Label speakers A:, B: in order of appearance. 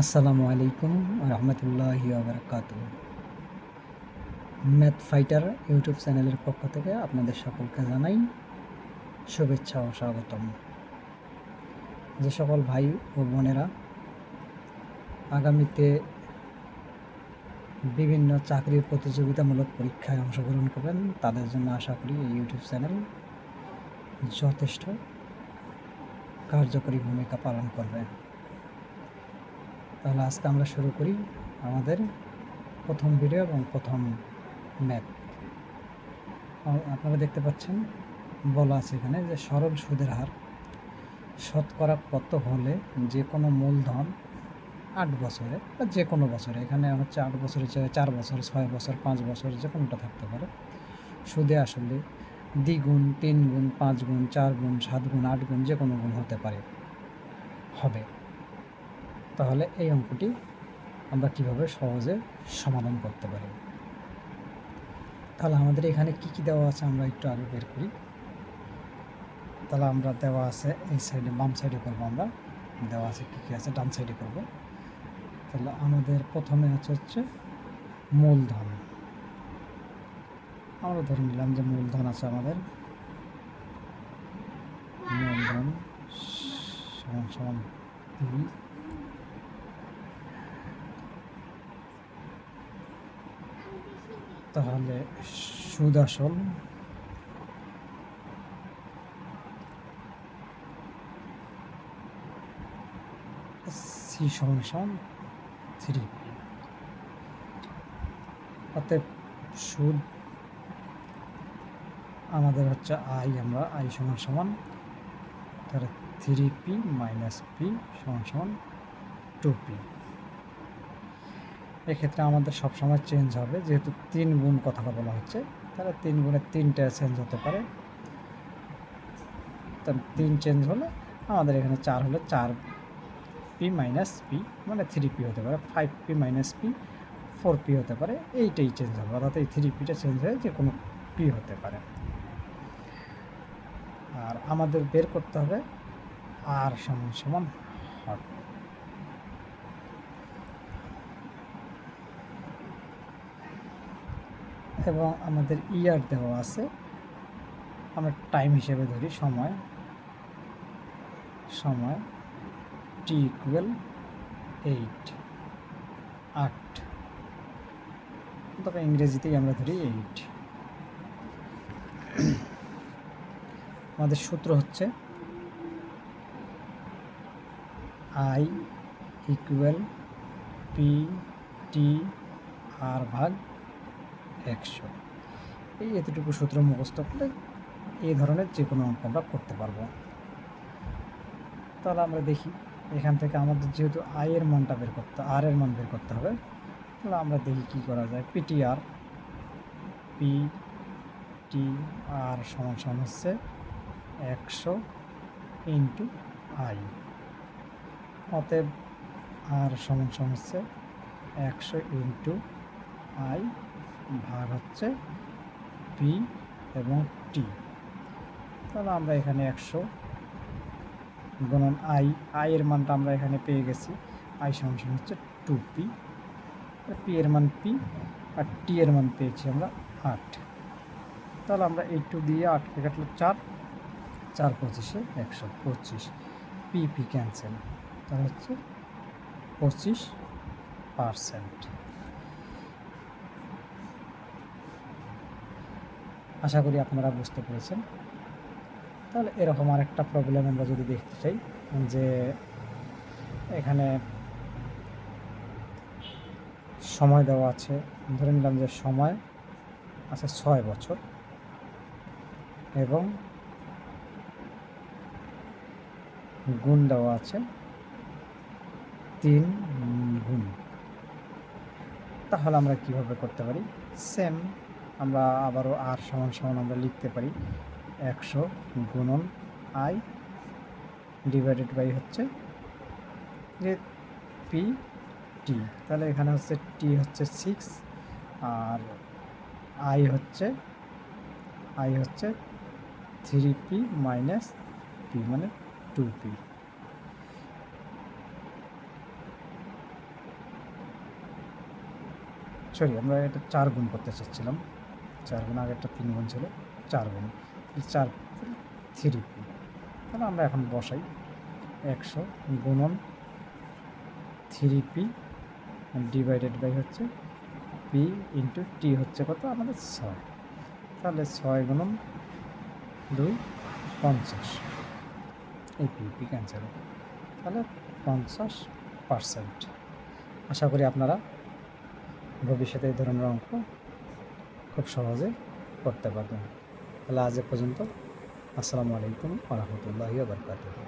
A: আসসালামু আলাইকুম রহমতুল্লাহ বারকাত math fighter YouTube চ্যানেলের পক্ষ থেকে আপনাদের সকলকে জানাই শুভেচ্ছা ও স্বাগতম। যে সকল ভাই ও বোনেরা আগামীতে বিভিন্ন চাকরির প্রতিযোগিতামূলক পরীক্ষায় অংশগ্রহণ করবেন, তাদের জন্য আশা করি এই ইউটিউব চ্যানেল যথেষ্ট কার্যকরী ভূমিকা পালন করবে। তাহলে আজকে আমরা শুরু করি আমাদের প্রথম ভিডিও এবং প্রথম ম্যাথ আপনারা দেখতে পাচ্ছেন, বলা আছে এখানে যে সরল সুদের হার শতকরা কত হলে যে কোনো মূলধন আট বছরে বা যে কোনো বছরে, এখানে হচ্ছে আট বছরের চেয়ে চার বছর, ছয় বছর, পাঁচ বছর যে কোনোটা থাকতে পারে। সুদে আসলে দ্বিগুণ তিন গুণ পাঁচ গুণ চার গুণ সাত গুণ আট গুণ যে কোনো গুণ হতে পারে। হবে। তাহলে এই অঙ্কটি আমরা কীভাবে সহজে সমাধান করতে পারি? তাহলে আমাদের এখানে কি কি দেওয়া আছে আমরা একটু আগে বের করি। তাহলে আমরা দেওয়া আছে এই সাইডে, বাম সাইডে করব আমরা। দেওয়া আছে কী কী আছে, ডান সাইডে করব। তাহলে আমাদের প্রথমে আছে হচ্ছে মূলধন। আমরা ধরে নিলাম যে মূলধন আছে আমাদের। মূলধন সমান সমান দুই তাহলে সুদ আসল সি থ্রি। অতএব সুদ আমাদের হচ্ছে আই, আমরা আই সমান সমান। তাহলে থ্রি পি মাইনাস পি সমান সমান টু পি। এক্ষেত্রে আমাদের সবসময় চেঞ্জ হবে। যেহেতু তিন গুণ কথাটা বলা হচ্ছে, তাহলে তিন গুণের তিনটা চেঞ্জ হতে পারে। তিন চেঞ্জ হলে আমাদের এখানে চার হলে চার পি মাইনাস পি মানে থ্রি পি হতে পারে five P minus P four P হতে পারে, এইটাই চেঞ্জ হবে। অর্থাৎ এই থ্রি পিটা চেঞ্জ হয়ে যে কোনো পি হতে পারে। আর আমাদের বের করতে হবে আর সমান সমান হট। এবং আমাদের ইয়ার দেওয়া আছে। আমরা টাইম হিসেবে ধরি সময়। সময় টি ইকুয়াল এইট আট। তবে ইংরেজিতেই আমরা ধরি এইট আমাদের সূত্র হচ্ছে I equal P T R ভাগ একশো। এই এতটুকু সূত্র মুখস্থ করলে এই ধরনের যে কোনো অঙ্ক আমরা করতে পারব। তাহলে আমরা দেখি, এখান থেকে আমাদের যেহেতু আয়ের মানটা বের করতে আর এর মান বের করতে হবে, তাহলে আমরা দেখি কি করা যায়। পিটিআর পি টি আর সমান সমান হচ্ছে একশো ইন্টু আই অতএব আর সমান সমান হচ্ছে একশো ইন্টু আই ভাগ হচ্ছে পি এবং টি তাহলে আমরা এখানে একশো গুণন আই আই এর মানটা আমরা এখানে পেয়ে গেছি। আই সমান হচ্ছে টু পি পি এর মান পি আর টি এর মান পেয়েছি আমরা আট। তাহলে আমরা এই টু দিয়ে আটকে কাটলো চার। চার পঁচিশে একশো পঁচিশ। পি পি ক্যান্সেল তাহলে হচ্ছে পঁচিশ পারসেন্ট আশা করি আপনারা বুঝতে পেরেছেন। তাহলে এরকম আরেকটা প্রবলেম আমরা যদি দেখতে চাই, যে এখানে সময় দেওয়া আছে। ধরে নিলাম যে সময় আছে ছয় বছর এবং গুণ দেওয়া আছে তিন গুণ। তাহলে আমরা কীভাবে করতে পারি? সেম আমরা আবারও আর সমান সমান আমরা লিখতে পারি একশো গুণন আই ডিভাইডেড বাই হচ্ছে যে পি টি। তাহলে এখানে হচ্ছে টি হচ্ছে সিক্স আর আই হচ্ছে আই হচ্ছে থ্রি পি মাইনাস পি মানে টু পি। সরি, আমরা এটা চার গুণ করতে চাচ্ছিলাম। চার গুণ, আগেরটা তিন গুণ ছিল, চার গুণ। চার থ্রি। তাহলে আমরা এখন বসাই। একশো গুণন থ্রি পি ডিভাইডেড বাই হচ্ছে পি ইন্টু টি হচ্ছে কত? আমাদের ছয়। তাহলে ছয় গুণন দুই, পঞ্চাশ। এই পি পি ক্যান্সেল। তাহলে পঞ্চাশ পার্সেন্ট। আশা করি আপনারা ভবিষ্যতে এই ধরনের অঙ্ক খুব সহজে করতে পারবেন। তাহলে আজ পর্যন্ত। আসসালামু আলাইকুম রহমতুল্লাহি বারকাতুহ।